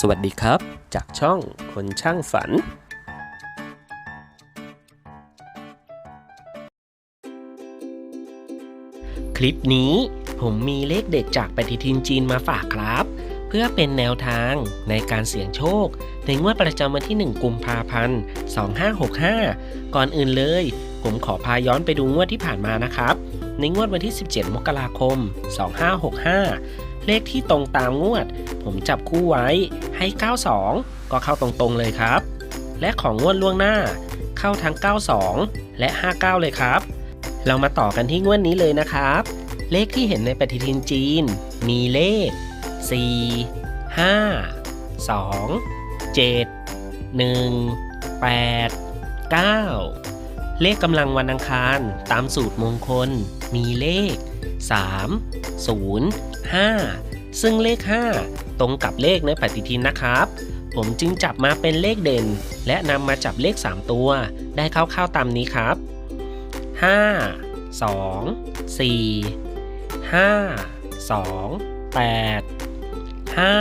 สวัสดีครับ จากช่องคนช่างฝันคลิปนี้ผมมีเลขเด็ดจากปฏิทินจีนมาฝากครับ เพื่อเป็นแนวทางในการเสี่ยงโชค ในงวดประจำวันที่ 1 กุมภาพันธ์ 2565 ก่อนอื่นเลย ผมขอพาย้อนไปดูงวดที่ผ่านมานะครับ ในงวดวันที่ 17 มกราคม 2565 เลขที่ตรงตามงวด ผมจับคู่ไว้ให้ 92 ก็เข้าตรงๆเลยครับ และของงวดล่วงหน้า เข้าทั้ง 92 และ 59 เลยครับ เรามาต่อกันที่งวดนี้เลยนะครับ เลขที่เห็นในปฏิทินจีน มีเลข 4 5 2 7 1 8 9 เลขกำลังวันอังคารตามสูตรมงคล มีเลข 3 0 5 ซึ่งเลข 5 ตรงกับเลขในปฏิทินนะครับ ผมจึงจับมาเป็นเลขเด่น และนำมาจับเลข 3 ตัว ได้คร่าวๆตามนี้ครับ 5 2 4 5 2 8 5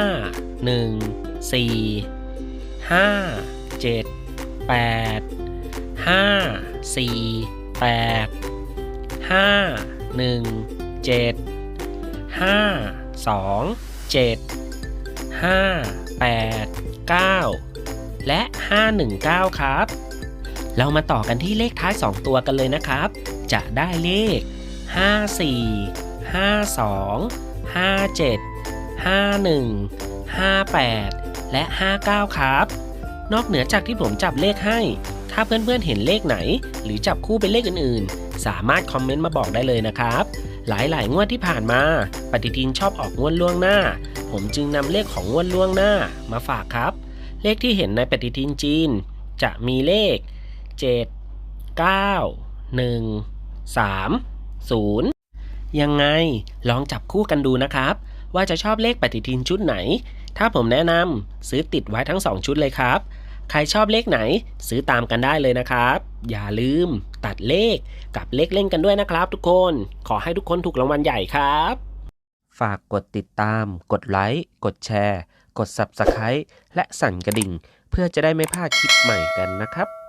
1 4 5 7 8 5 4 8 5 1 7 5 2 7 5 8 9และ519ครับ เรามาต่อกันที่เลขท้าย2ตัวกันเลยนะครับ จะได้เลข54 52 57 51 58และ59ครับ นอกเหนือจากที่ผมจับเลขให้ ถ้าเพื่อนๆเห็นเลขไหน หรือจับคู่เป็นเลขอื่นๆ สามารถคอมเมนต์มาบอกได้เลยนะครับ หลายๆ งวดที่ผ่านมา ปฏิทินชอบออกงวดล่วงหน้า ผมจึงนำเลขของงวดล่วงหน้ามาฝากครับ เลขที่เห็นในปฏิทินจีน จะมีเลข 7 9 1 3 0 ยังไงลองจับคู่กันดูนะครับ ว่าจะชอบเลขปฏิทินชุดไหน ถ้าผมแนะนำซื้อติดไว้ทั้ง 2 ชุดเลยครับ ใครชอบเลขไหน ซื้อตามกันได้เลยนะครับ อย่าลืมตัดเลขกับเลขเล่นกันด้วยนะครับ ทุกคน ขอให้ทุกคนถูกรางวัลใหญ่ครับ ฝากกดติดตาม กดไลค์กดแชร์ กด Subscribe และสั่นกระดิ่ง เพื่อจะได้ไม่พลาดคลิปใหม่กันนะครับ